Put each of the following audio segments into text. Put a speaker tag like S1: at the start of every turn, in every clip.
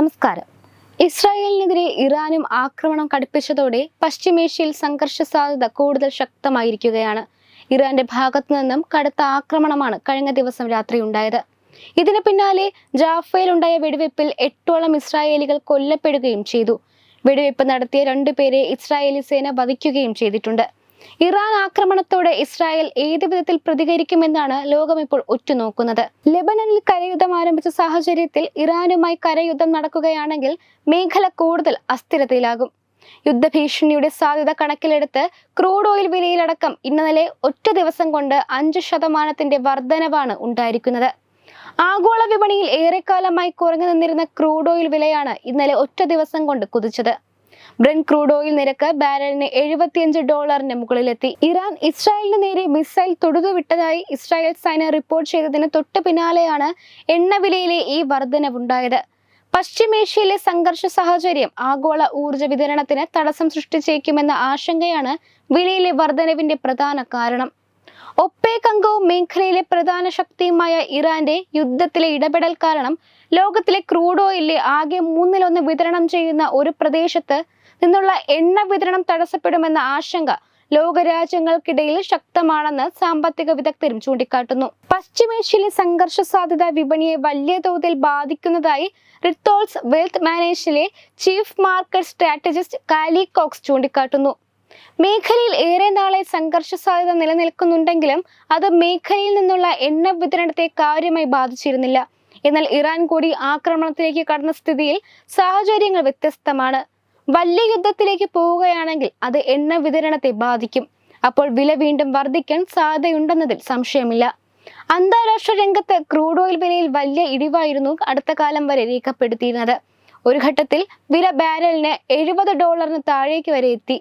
S1: നമസ്കാരം ഇസ്രായേലിനെതിരെ ഇറാനും ആക്രമണം കടുപ്പിച്ചതോടെ പശ്ചിമേഷ്യയിൽ സംഘർഷ സാധ്യത കൂടുതൽ ശക്തമായിരിക്കുകയാണ് ഇറാന്റെ ഭാഗത്തു നിന്നും കടുത്ത ആക്രമണമാണ് കഴിഞ്ഞ ദിവസം രാത്രി ഉണ്ടായത് ഇതിന് പിന്നാലെ ഉണ്ടായ വെടിവെപ്പിൽ എട്ടോളം ഇസ്രായേലികൾ കൊല്ലപ്പെടുകയും ചെയ്തു വെടിവെപ്പ് നടത്തിയ രണ്ടുപേരെ ഇസ്രായേലി സേന വധിക്കുകയും ചെയ്തിട്ടുണ്ട് ഇറാൻ ആക്രമണത്തോടെ ഇസ്രായേൽ ഏത് വിധത്തിൽ പ്രതികരിക്കുമെന്നാണ് ലോകം ഇപ്പോൾ ഉറ്റുനോക്കുന്നത് ലെബനനിൽ കരയുദ്ധം ആരംഭിച്ച സാഹചര്യത്തിൽ ഇറാനുമായി കരയുദ്ധം നടക്കുകയാണെങ്കിൽ മേഖല കൂടുതൽ അസ്ഥിരതയിലാകും യുദ്ധഭീഷണിയുടെ സാധ്യത കണക്കിലെടുത്ത് ക്രൂഡ് ഓയിൽ വിലയിലടക്കം ഇന്നലെ ഒറ്റ ദിവസം കൊണ്ട് അഞ്ച് ശതമാനത്തിന്റെ വർധനവാണ് ഉണ്ടായിരിക്കുന്നത് ആഗോള വിപണിയിൽ ഏറെക്കാലമായി കുറഞ്ഞു നിന്നിരുന്ന ക്രൂഡ് ഓയിൽ വിലയാണ് ഇന്നലെ ഒറ്റ ദിവസം കൊണ്ട് കുതിച്ചത് ബ്രെൻ ക്രൂഡ് ഓയിൽ നിരക്ക് ബാരലിന് എഴുപത്തിയഞ്ച് ഡോളറിന് മുകളിലെത്തി ഇറാൻ ഇസ്രായേലിന് നേരെ മിസൈൽ തൊടുതുവിട്ടതായി ഇസ്രായേൽ സൈന്യം റിപ്പോർട്ട് ചെയ്തതിന് തൊട്ടു പിന്നാലെയാണ് എണ്ണവിലയിലെ ഈ വർധനവുണ്ടായത് പശ്ചിമേഷ്യയിലെ സംഘർഷ സാഹചര്യം ആഗോള ഊർജ്ജ വിതരണത്തിന് തടസ്സം സൃഷ്ടിച്ചേക്കുമെന്ന ആശങ്കയാണ് വിലയിലെ വർധനവിന്റെ പ്രധാന കാരണം ഒപ്പേകങ്കോ മേഖലയിലെ പ്രധാന ശക്തിയുമായ ഇറാന്റെ യുദ്ധത്തിലെ ഇടപെടൽ കാരണം ലോകത്തിലെ ക്രൂഡ് ഓയിലെ ആകെ മൂന്നിലൊന്ന് വിതരണം ചെയ്യുന്ന ഒരു പ്രദേശത്ത് നിന്നുള്ള എണ്ണ വിതരണം തടസ്സപ്പെടുമെന്ന ആശങ്ക ലോകരാജ്യങ്ങൾക്കിടയിൽ ശക്തമാണെന്ന് സാമ്പത്തിക വിദഗ്ധരും ചൂണ്ടിക്കാട്ടുന്നു പശ്ചിമേഷ്യയിലെ സംഘർഷ സാധ്യത വിപണിയെ വലിയ തോതിൽ ബാധിക്കുന്നതായി Ritholtz wealth മാനേജിലെ chief market strategist Callie Cox ചൂണ്ടിക്കാട്ടുന്നു മേഖലയിൽ ഏറെ നാളെ സംഘർഷ സാധ്യത നിലനിൽക്കുന്നുണ്ടെങ്കിലും അത് മേഖലയിൽ നിന്നുള്ള എണ്ണ വിതരണത്തെ കാര്യമായി ബാധിച്ചിരുന്നില്ല എന്നാൽ ഇറാൻ കൂടി ആക്രമണത്തിലേക്ക് കടന്ന സ്ഥിതിയിൽ സാഹചര്യങ്ങൾ വ്യത്യസ്തമാണ് വലിയ യുദ്ധത്തിലേക്ക് പോവുകയാണെങ്കിൽ അത് എണ്ണ വിതരണത്തെ ബാധിക്കും അപ്പോൾ വില വീണ്ടും വർദ്ധിക്കാൻ സാധ്യതയുണ്ടെന്നതിൽ സംശയമില്ല അന്താരാഷ്ട്ര രംഗത്ത് ക്രൂഡ് ഓയിൽ വിലയിൽ വലിയ ഇടിവായിരുന്നു അടുത്ത കാലം വരെ രേഖപ്പെടുത്തിയിരുന്നത് ഒരു ഘട്ടത്തിൽ വില ബാരലിന് എഴുപത് ഡോളറിന് താഴേക്ക് വരെ എത്തി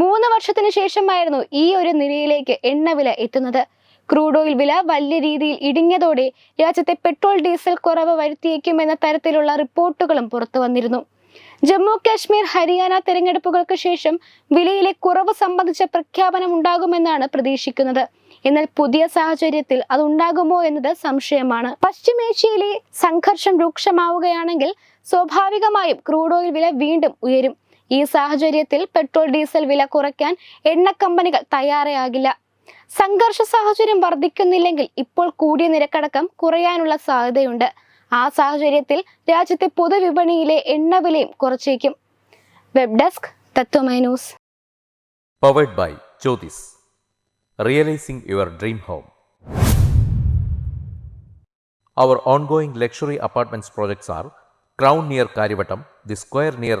S1: മൂന്ന് വർഷത്തിന് ശേഷമായിരുന്നു ഈ ഒരു നിലയിലേക്ക് എണ്ണവില എത്തുന്നത് ക്രൂഡ് ഓയിൽ വില വലിയ രീതിയിൽ ഇടിഞ്ഞതോടെ രാജ്യത്തെ പെട്രോൾ ഡീസൽ കുറവ് വരുത്തിയേക്കുമെന്ന തരത്തിലുള്ള റിപ്പോർട്ടുകളും പുറത്തു വന്നിരുന്നു ജമ്മു കാശ്മീർ ഹരിയാന തെരഞ്ഞെടുപ്പുകൾക്ക് ശേഷം വിലയിലെ കുറവ് സംബന്ധിച്ച പ്രഖ്യാപനം ഉണ്ടാകുമെന്നാണ് പ്രതീക്ഷിക്കുന്നത് എന്നാൽ പുതിയ സാഹചര്യത്തിൽ അത് എന്നത് സംശയമാണ് പശ്ചിമേഷ്യയിലെ സംഘർഷം രൂക്ഷമാവുകയാണെങ്കിൽ സ്വാഭാവികമായും ക്രൂഡ് ഓയിൽ വില വീണ്ടും ഉയരും ഈ സാഹചര്യത്തിൽ പെട്രോൾ ഡീസൽ വില കുറയ്ക്കാൻ എണ്ണ കമ്പനികൾ തയ്യാറാകില്ല സംഘർഷ സാഹചര്യം വർദ്ധിക്കുന്നില്ലെങ്കിൽ ഇപ്പോൾ കൂടിയ നിരക്കടക്കം കുറയാനുള്ള സാധ്യതയുണ്ട് ആ സാഹചര്യത്തിൽ രാജ്യത്തെ പൊതുവിപണിയിലെ എണ്ണ വിലയും കുറച്ചേക്കും web desk Tatwamayi news
S2: powered by ചോദിസ് realising your dream home our ongoing luxury apartments projects are crown near Karyavattam the square near